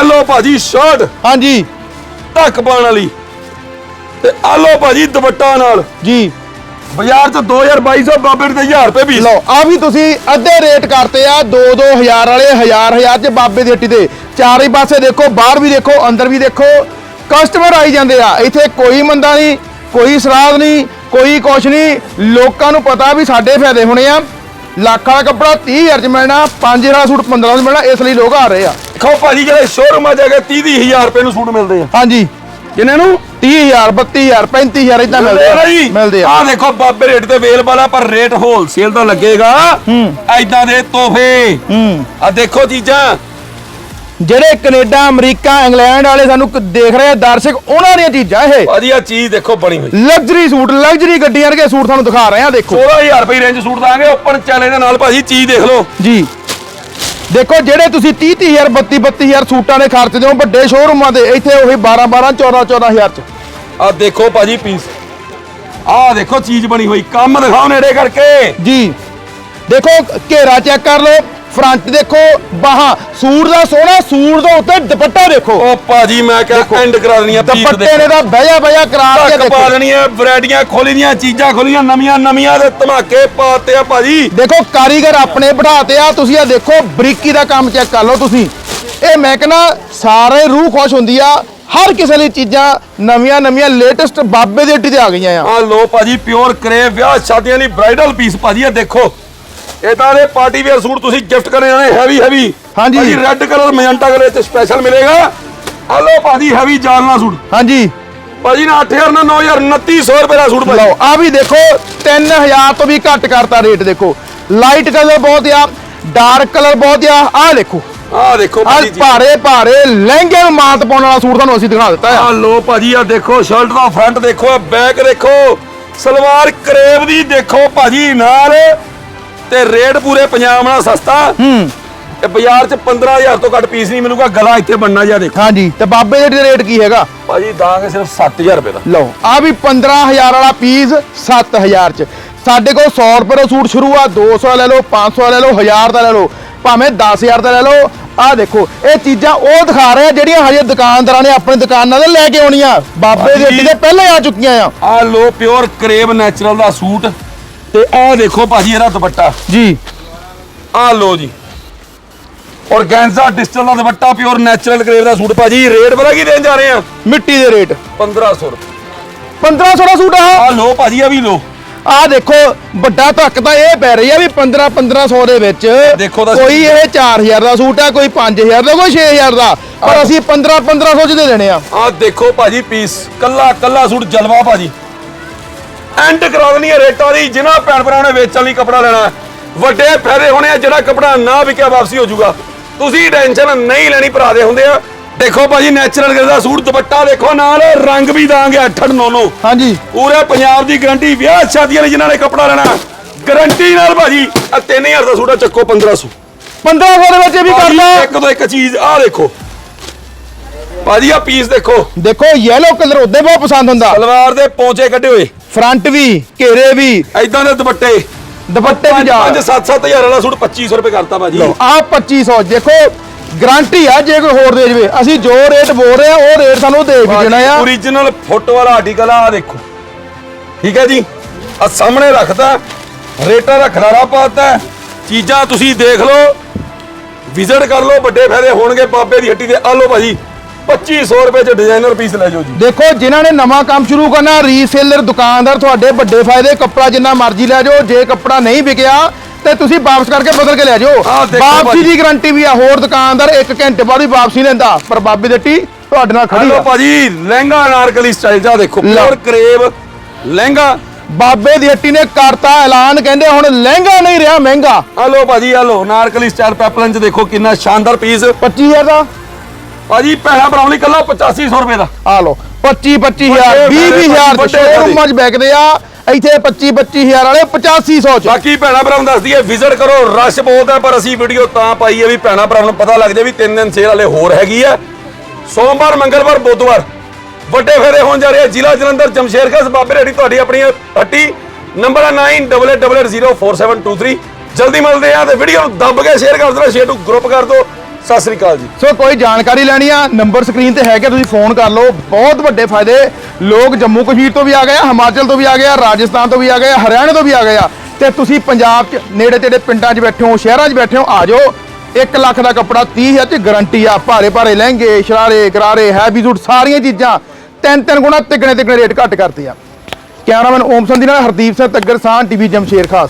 ਲਓ ਭਾਜੀ ਸ਼ਰਟ ਹਾਂਜੀ। ਢੱਕ ਪਾਉਣ ਵਾਲੀ। ਤੇ ਆ ਭਾਜੀ ਦੁਪੱਟਾ ਨਾਲ। ਜੀ। ਬਾਜ਼ਾਰ 'ਚ 2200 ਬਾਬੇ ਦੇ 1000 ਰੁਪਏ ਵੀ ਲਓ ਆ ਵੀ ਤੁਸੀਂ ਅੱਧੇ ਰੇਟ ਕਰਤੇ ਆ 2 2000 ਵਾਲੇ 1000 1000 ਚ ਬਾਬੇ ਦੀ ਹੱਟੀ ਦੇ। ਚਾਰੇ ਪਾਸੇ ਦੇਖੋ ਬਾਹਰ ਵੀ ਦੇਖੋ ਅੰਦਰ ਵੀ ਦੇਖੋ। ਕਸਟਮਰ ਆਈ ਜਾਂਦੇ ਆ ਇੱਥੇ ਕੋਈ ਮੰਦਾ ਨਹੀਂ ਕੋਈ ਸਰਾਧ ਨਹੀਂ। ਕੋਈ ਕੁਛ ਨਹੀਂ। ਲੋਕਾਂ ਨੂੰ ਪਤਾ ਵੀ ਸਾਡੇ ਫਾਇਦੇ ਹੋਣੇ ਆ। ਲੱਖ ਵਾਲਾ ਕੱਪੜਾ 30000 ਚ ਮਿਲਣਾ 5000 ਵਾਲਾ ਸੂਟ 1500 ਚ ਮਿਲਣਾ ਇਸ ਲਈ ਲੋਕ ਆ ਰਹੇ ਆ। ਦੇਖੋ ਭਾਜੀ ਜਿਹੜੇ ਸ਼ੋਰੂਮਾਂ 'ਚ ਜਾ ਕੇ 30 ਹਜ਼ਾਰ ਰੁਪਏ ਨੂੰ ਸੂਟ ਮਿਲਦੇ ਆ। ਹਾਂਜੀ। ਕਿੰਨੇ ਨੂੰ? 30000 32000 35000 ਇਦਾਂ ਮਿਲਦੇ ਆ। ਮਿਲਦੇ ਆ ਆਹ ਦੇਖੋ ਬਾਬੇ ਰੇਟ ਤੇ ਅਵੇਲੇਬਲ ਆ ਪਰ ਰੇਟ ਹੋਲਸੇਲ ਦਾ ਲੱਗੇਗਾ। ਹੂੰ। ਐਦਾਂ ਦੇ ਤੋਹਫੇ। ਹੂੰ। ਆ ਦੇਖੋ ਚੀਜ਼ਾਂ। ਜਿਹੜੇ ਕੈਨੇਡਾ ਅਮਰੀਕਾ ਇੰਗਲੈਂਡ ਵਾਲੇ ਸਾਨੂੰ ਕ- ਦੇਖ ਰਹੇ ਆ ਦਰਸ਼ਕ ਉਹਨਾਂ ਦੀਆਂ ਚੀਜ਼ਾਂ ਇਹ। ਭਾਜੀ ਆ ਚੀਜ਼ ਦੇਖੋ ਬਣੀ ਹੋਈ। ਲਗਜ਼ਰੀ ਸੂਟ ਲਗਜ਼ਰੀ ਗੱਡੀਆਂ ਵਰਗੇ ਸੂਟ ਤੁਹਾਨੂੰ ਦਿਖਾ ਰਹੇ ਆ ਦੇਖੋ। 16000 ਰੁਪਏ ਰੇਂਜ ਸੂਟ ਦਾਂਗੇ ਓਪਨ ਚੈਲੰਜ ਦੇ ਨਾਲ ਭਾਜੀ ਚੀਜ਼ ਦੇਖ ਲਓ। ਜੀ। ਦੇਖੋ ਜਿਹੜੇ ਤੁਸੀਂ 30 30000 32 32000 ਸੂਟਾਂ ਦੇ ਖਰਚਦੇ ਹੋ ਵੱਡੇ ਸ਼ੋਰੂਮਾਂ ਦੇ ਇੱਥੇ ਉਹੀ 12 12 14 14000 ਚ। ਆ ਦੇਖੋ ਭਾਜੀ ਪੀਸ ਆ ਦੇਖੋ ਚੀਜ਼ ਬਣੀ ਹੋਈ ਕੰਮ ਦਿਖਾਓ ਨੇੜੇ ਕਰਕੇ। ਜੀ। ਦੇਖੋ ਘੇਰਾ ਚੈੱਕ ਕਰ ਲਓ। ਫਰੰਟ ਦੇਖੋ ਬਾਹਾਂ ਸੂਟ ਦਾ ਸੋਹਣਾ ਸੂਟ ਦੇ ਉੱਤੇ ਦੁਪੱਟਾ ਦੇਖੋ। ਉਹ ਭਾਜੀ ਮੈਂ ਕਿਹਾ ਐਂਡ ਕਰਾ ਦੇਣੀ ਆ ਪੀਸ ਦੁਪੱਟੇ ਨੇ ਦਾ ਬਹਿਆ ਬਹਿਆ ਕਰਾ ਕੇ ਧੱਕ ਪਾ ਦੇਖੋ ਦੇਣੀ ਆ ਵੈਰਾਈਟੀਆਂ ਖੋਲੀ ਦੀਆਂ ਚੀਜ਼ਾਂ ਖੋਲੀਆਂ ਨਵੀਆਂ ਨਵੀਆਂ ਦੇ ਧਮਾਕੇ ਪਾਤੇ ਆ ਭਾਜੀ। ਦੇਖੋ ਕਾਰੀਗਰ ਆਪਣੇ ਬਿਠਾਤੇ ਆ ਤੁਸੀਂ ਆ ਦੇਖੋ ਬਰੀਕੀ ਦਾ ਕੰਮ ਚੈੱਕ ਕਰ ਲਓ ਤੁਸੀਂ। ਇਹ ਮੈਂ ਕਹਿੰਦਾ ਸਾਰੇ ਰੂਹ ਖੁਸ਼ ਹੁੰਦੀ ਆ ਹਰ ਕਿਸੇ ਲਈ ਚੀਜ਼ਾਂ ਨਵੀਆਂ ਨਵੀਆਂ ਲੇਟੈਸਟ ਬਾਬੇ ਦੇ ਹੱਟੀ ਤੇ ਆ ਗਈਆਂ ਆ। ਆ ਲੋ ਭਾਜੀ ਪਿਓਰ ਕਰੇਵ ਵਿਆਹ ਸ਼ਾਦੀਆਂ ਲਈ ਬ੍ਰਾਈਡਲ ਪੀਸ ਭਾਜੀ ਇਹ ਦੇਖੋ। ਇਦਾਂ ਦੇ ਪਾਰਟੀ ਵੇਅਰ ਸੂਟ ਤੁਸੀਂ ਗਿਫਟ ਕਰਨੇ ਆਣੇ ਹੈਵੀ ਹੈਵੀ ਹਾਂਜੀ। ਭਾਜੀ ਰੈੱਡ ਕਲਰ ਮੈਜੈਂਟਾ ਕਲਰ ਚ ਸਪੈਸ਼ਲ ਮਿਲੇਗਾ। ਆ ਲੋ ਭਾਜੀ ਹੈਵੀ ਜਾਲਨਾ ਸੂਟ। ਹਾਂਜੀ। ਭਾਜੀ ਨਾ 8000 ਨਾ 9000 2900 ਰੁਪਏ ਦਾ ਸੂਟ ਭਾਜੀ। ਲਓ ਆ ਵੀ ਦੇਖੋ 3000 ਤੋਂ ਵੀ ਘੱਟ ਕਰਤਾ ਰੇਟ ਦੇਖੋ। ਲਾਈਟ ਕਲਰ ਬਹੁਤ ਆ ਡਾਰਕ ਕਲਰ ਬਹੁਤ ਆ ਆ ਦੇਖੋ। ਆ ਦੇਖੋ ਆ ਭਾਜੀ ਜੀ। ਭਾਰੇ ਭਾਰੇ ਲਹਿੰਗੇ ਨੂੰ ਮਾਤ ਪਾਉਣ ਵਾਲਾ ਸੂਟ ਤੁਹਾਨੂੰ ਅਸੀਂ ਦਿਖਾ ਦਿੱਤਾ ਆ। ਲੋ ਭਾਜੀ ਆ ਦੇਖੋ ਸ਼ਰਟ ਦਾ ਫਰੰਟ ਦੇਖੋ ਬੈਕ ਦੇਖੋ। ਸਲਵਾਰ ਕਰੇਵ ਦੀ ਦੇਖੋ ਭਾਜੀ ਨਾਲ ਤੇ ਰੇਟ ਪੂਰੇ ਪੰਜਾਬ ਨਾਲ ਸਸਤਾ। ਹੂੰ। ਇਹ ਬਾਜ਼ਾਰ ਚ 15000 ਤੋਂ ਘੱਟ ਪੀਸ ਨਹੀਂ ਮਿਲੂਗਾ ਗਲਾ ਇੱਥੇ ਬਣਨਾ ਜਾਂ ਦੇਖੋ। ਹਾਂਜੀ ਤੇ ਬਾਬੇ ਦੇ ਰੇਟ ਕੀ ਹੈਗਾ? ਭਾਜੀ ਦਾਂਗੇ ਸਿਰਫ 7000 ਰੁਪਏ ਦਾ। ਲਓ ਆ ਵੀ 15000 ਵਾਲਾ ਪੀਸ 7000 ਚ। ਸਾਡੇ ਕੋਲ 100 ਰੁਪਏ ਦਾ ਸੂਟ ਸ਼ੁਰੂ ਆ 200 ਲੈ ਲਓ 500 ਲੈ ਲਓ 1000 ਦਾ ਲੈ ਲਓ ਭਾਵੇਂ 10000 ਦਾ ਲੈ ਲਓ। ਆ ਦੇਖੋ ਇਹ ਚੀਜ਼ਾਂ ਉਹ ਦਿਖਾ ਰਹੇ ਆ ਜਿਹੜੀਆਂ ਹਜੇ ਦੁਕਾਨਦਾਰਾਂ ਨੇ ਆਪਣੀ ਦੁਕਾਨਾਂ ਤੇ ਲੈ ਕੇ ਆਉਣੀਆਂ। ਬਾਬੇ ਦੇ ਅੱਡੇ ਤੇ ਪਹਿਲੇ ਆ ਚੁੱਕੀਆਂ ਆ। ਆ ਲੋ ਪਿਓਰ ਕਰੇਵ ਨੈਚੁਰਲ ਦਾ ਸੂਟ। ਤੇ ਆਹ ਦੇਖੋ ਭਾਜੀ ਇਹਦਾ ਦੁਪੱਟਾ। ਜੀ। ਆ ਲੋ ਜੀ। ਔਰਗੈਂਜ਼ਾ ਡਿਜੀਟਲ ਦਾ ਦੁਪੱਟਾ ਪਿਓਰ ਨੈਚੁਰਲ ਕਰੇਵ ਦਾ ਸੂਟ ਭਾਜੀ। ਰੇਟ ਪਤਾ ਕੀ ਦੇਣ ਜਾ ਰਹੇ ਆ? ਮਿੱਟੀ ਦੇ ਰੇਟ। 1500 ਰੁਪਏ। 1500 ਦਾ ਸੂਟ ਆ। ਆ ਲੋ ਭਾਜੀ ਆ ਵੀ ਲੋ ਆ ਦੇਖੋ ਵੱਡਾ ਧੱਕ ਤਾਂ ਇਹ ਪੈ ਰਹੀ ਆ ਵੀ 15 1500 ਦੇ ਵਿੱਚ। ਦੇਖੋ ਤਾਂ ਕੋਈ ਇਹ 4000 ਦਾ ਸੂਟ ਆ ਕੋਈ 5000 ਦਾ ਕੋਈ 6000 ਦਾ। ਪਰ ਅਸੀਂ 15 1500 ਚ ਦੇ ਦੇਣੇ ਆ। ਆ ਦੇਖੋ ਭਾਜੀ ਪੀਸ ਕੱਲਾ ਕੱਲਾ ਸੂਟ ਜਲਵਾ ਭਾਜੀ। ਐਂਡ ਕਰਾ ਦੇਣੀ ਹੈ ਰੇਟਾਂ ਦੀ ਜਿਨ੍ਹਾਂ ਭੈਣ ਭਰਾਵਾਂ ਨੇ ਵੇਚਣ ਲਈ ਕਪੜਾ ਲੈਣਾ। ਵੱਡੇ ਫਾਇਦੇ ਹੋਣੇ ਆ ਜਿਹੜਾ ਕਪੜਾ ਨਾ ਵਿਕਿਆ ਵਾਪਸੀ ਹੋ ਜਾਊਗਾ। ਤੁਸੀਂ ਟੈਨਸ਼ਨ ਨਹੀਂ ਲੈਣੀ ਭਰਾ ਦੇ ਹੁੰਦੇ ਆ। ਦੇਖੋ ਭਾਜੀ ਨੈਚੁਰਲ ਗਰ ਦਾ ਸੂਟ ਦੁਪੱਟਾ ਦੇਖੋ ਨਾਲ ਰੰਗ ਵੀ ਦਾਂਗੇ 8 9 9 ਹਾਂਜੀ। ਪੂਰੇ ਪੰਜਾਬ ਦੀ ਗਾਰੰਟੀ ਵਿਆਹ ਸ਼ਾਦੀਆਂ ਲਈ ਜਿਨ੍ਹਾਂ ਨੇ ਕਪੜਾ ਲੈਣਾ ਗਾਰੰਟੀ ਨਾਲ ਭਾਜੀ ਆ 3000 ਦਾ ਸੂਟ ਆ ਚੱਕੋ 1500 1500 ਦੇ ਵਿੱਚ ਵੀ ਭਾਜੀ, ਕਰਦਾ। ਇੱਕ ਤੋਂ ਇੱਕ ਚੀਜ਼ ਆ ਦੇਖੋ। ਭਾਜੀ ਆ ਪੀਸ ਦੇਖੋ। ਦੇਖੋ ਯੈਲੋ ਕਲਰ ਉਹਦੇ ਬਹੁਤ ਪਸੰਦ ਹੁੰਦਾ। ਸਲਵਾਰ ਦੇ ਪੌਂਚੇ ਕੱਢੇ ਹੋਏ। ਫਰੰਟ ਵੀ ਘੇਰੇ ਵੀ। ਐਦਾਂ ਦੇ ਦੁਪੱਟੇ। ਦੁਪੱਟੇ ਵੀ ਜਾ 5 7 7000 ਵਾਲਾ ਸੂਟ 2500 ਰੁਪਏ ਕਰਤਾ ਭਾਜੀ। ਆ 2500 ਦੇਖੋ ਗਾਰੰਟੀ ਆ ਜੇ ਕੋਈ ਹੋਰ ਦੇ ਜਵੇ। ਅਸੀਂ ਜੋ ਰੇਟ ਬੋਲ ਰਹੇ ਆ ਉਹ ਰੇਟ ਸਾਨੂੰ ਦੇ ਵੀ ਦੇਣਾ ਆ। ਓਰੀਜਨਲ ਫੁੱਟ ਵਾਲਾ ਆਰਟੀਕਲ ਆ ਦੇਖੋ। ਠੀਕ ਹੈ ਜੀ? ਆ ਸਾਹਮਣੇ ਰੱਖਦਾ ਰੇਟਾਂ ਦਾ ਖਲਾਰਾ ਪਾਤਾ। ਚੀਜ਼ਾਂ ਤੁਸੀਂ ਦੇਖ ਲਓ। ਵਿਜ਼ਿਟ ਕਰ ਲਓ ਵੱਡੇ ਫਾਇਦੇ ਹੋਣਗੇ ਬਾਬੇ ਦੀ ਹੱਟੀ ਦੇ। ਆ ਲਓ ਭਾਜੀ 2500 ਰੁਪਏ ਚ ਡਿਜ਼ਾਈਨਰ ਪੀਸ ਲੈ ਜਾਓ ਜੀ। ਦੇਖੋ ਜਿਨ੍ਹਾਂ ਨੇ ਨਵਾਂ ਕੰਮ ਸ਼ੁਰੂ ਕਰਨਾ ਰੀਸੇਲਰ ਦੁਕਾਨਦਾਰ ਤੁਹਾਡੇ ਵੱਡੇ ਫਾਇਦੇ ਕੱਪੜਾ ਜਿੰਨਾ ਮਰਜ਼ੀ ਲੈ ਜਾਓ ਜੇ ਕੱਪੜਾ ਨਹੀਂ ਵਿਕਿਆ ਤੇ ਤੁਸੀਂ ਵਾਪਸ ਕਰਕੇ ਬਦਲ ਕੇ ਲੈ ਜਾਓ। ਆਹ ਦੇਖੋ ਵਾਪਸੀ ਭਾਜੀ। ਦੀ ਗਾਰੰਟੀ ਵੀ ਆ ਹੋਰ ਦੁਕਾਨਦਾਰ 1 ਘੰਟੇ ਬਾਅਦ ਵੀ ਵਾਪਸੀ ਲੈਂਦਾ ਪਰ ਬਾਬੇ ਦੀ ਹੱਟੀ ਤੁਹਾਡੇ ਨਾਲ ਖੜੀ ਹਲੋ ਆ ਭਾਜੀ ਲਹਿੰਗਾ ਅਨਾਰਕਲੀ ਸਟਾਈਲ ਜਾ ਦੇਖੋ ਲਓ। Pure crepe lehenga. ਬਾਬੇ ਦੀ ਹੱਟੀ ਨੇ ਕਰਤਾ ਐਲਾਨ ਕਹਿੰਦੇ ਹੁਣ ਲਹਿੰਗਾ ਨਹੀਂ ਰਿਹਾ ਮਹਿੰਗਾ। ਲਓ ਭਾਜੀ ਲਓ ਅਨਾਰਕਲੀ ਸਟਾਈਲ ਪੈਪਲਨ ਚ ਦੇਖੋ ਕਿੰਨਾ ਸ਼ਾਨਦਾਰ ਪੀਸ 25000 ਦਾ। ਭਾਜੀ ਪੈਸਾ ਬਣਾਉਣ ਲਈ ਕੱਲਾ 8500 ਰੁਪਏ ਦਾ। ਆ ਲੋ 25 25000 ਵੱਡੇ 20 20000 ਵੱਡੇ ਸ਼ੋਰੂਮਾਂ 'ਚ ਆ ਇੱਥੇ 25 25000 ਵਾਲੇ 8500 ਚ। ਬਾਕੀ ਭੈਣਾ ਭਰਾਵਾਂ ਨੂੰ ਦੱਸ ਦਈਏ ਵਿਜ਼ਿਟ ਕਰੋ ਰਸ਼ ਬਹੁਤ ਹੈ ਪਰ ਅਸੀਂ ਵੀਡੀਓ ਤਾਂ ਪਾਈ ਹੈ ਵੀ ਭੈਣਾ ਭਰਾਵਾਂ ਨੂੰ ਪਤਾ ਲੱਗ ਜਾਏ ਵੀ ਤਿੰਨ ਦਿਨ ਸੇਲ ਵਾਲੇ ਹੋਰ ਹੈਗੀ ਆ ਸੋਮਵਾਰ ਮੰਗਲਵਾਰ ਬੁੱਧਵਾਰ। ਵੱਡੇ ਫੇਰੇ ਹੋਣ ਜਾ ਰਹੇ ਆ ਜ਼ਿਲ੍ਹਾ ਜਲੰਧਰ ਜਮਸ਼ੇਰ ਖਾਸ ਬਾਬੇ ਰੇੜੀ ਤੁਹਾਡੀ ਆਪਣੀ ਹੱਟੀ। ਨੰਬਰ ਹੈ 9888044723 ਜਲਦੀ ਮਿਲਦੇ ਆ ਤੇ ਵੀਡੀਓ ਨੂੰ ਦੱਬ ਕੇ ਸ਼ੇਅਰ ਕਰ ਦੇਣਾ ਸ਼ੇਅਰ ਨੂੰ ਗਰੁੱਪ ਕਰ ਦਿਓ। ਸਤਿ ਸ੍ਰੀ ਅਕਾਲ ਜੀ। ਸੋ ਕੋਈ ਜਾਣਕਾਰੀ ਲੈਣੀ ਆ, ਨੰਬਰ ਸਕਰੀਨ ਤੇ ਹੈਗਾ, ਤੁਸੀਂ ਫੋਨ ਕਰ ਲਓ। ਬਹੁਤ ਵੱਡੇ ਫਾਇਦੇ। ਲੋਕ ਜੰਮੂ ਕਸ਼ਮੀਰ ਤੋਂ ਵੀ ਆ ਗਏ ਆ, ਹਿਮਾਚਲ ਤੋਂ ਵੀ ਆ ਗਏ ਆ, ਰਾਜਸਥਾਨ ਤੋਂ ਵੀ ਆ ਗਏ ਆ, ਹਰਿਆਣਾ ਤੋਂ ਵੀ ਆ ਗਏ ਆ। ਤੇ ਤੁਸੀਂ ਪੰਜਾਬ 'ਚ, ਨੇੜੇ ਤੇੜੇ ਪਿੰਡਾਂ 'ਚ ਬੈਠੇ ਹੋ, ਸ਼ਹਿਰਾਂ 'ਚ ਬੈਠੇ ਹੋ, ਆ ਜਾਓ। 1 ਲੱਖ ਦਾ ਕੱਪੜਾ 30000 'ਚ ਗਾਰੰਟੀ ਆ। ਭਾਰੇ ਭਾਰੇ ਲਹਿੰਗੇ, ਸ਼ਰਾਰੇ ਗਰਾਰੇ ਹੈਵੀ ਸੂਟ ਸਾਰੀਆਂ ਚੀਜ਼ਾਂ। ਤਿੰਨ ਤਿੰਨ ਗੁਣਾ ਤਿੱਗਣੇ ਤਿੱਗਣੇ ਰੇਟ ਘੱਟ ਕਰਤੇ ਆ। ਕੈਮਰਾਮੈਨ ਓਮ ਸੰਧੀ ਨਾਲ ਹਰਦੀਪ ਸਿੰਘ ਤੱਗਰ ਸਾਹ ਟੀਵੀ, ਜਮਸ਼ੇਰ ਖਾਸ।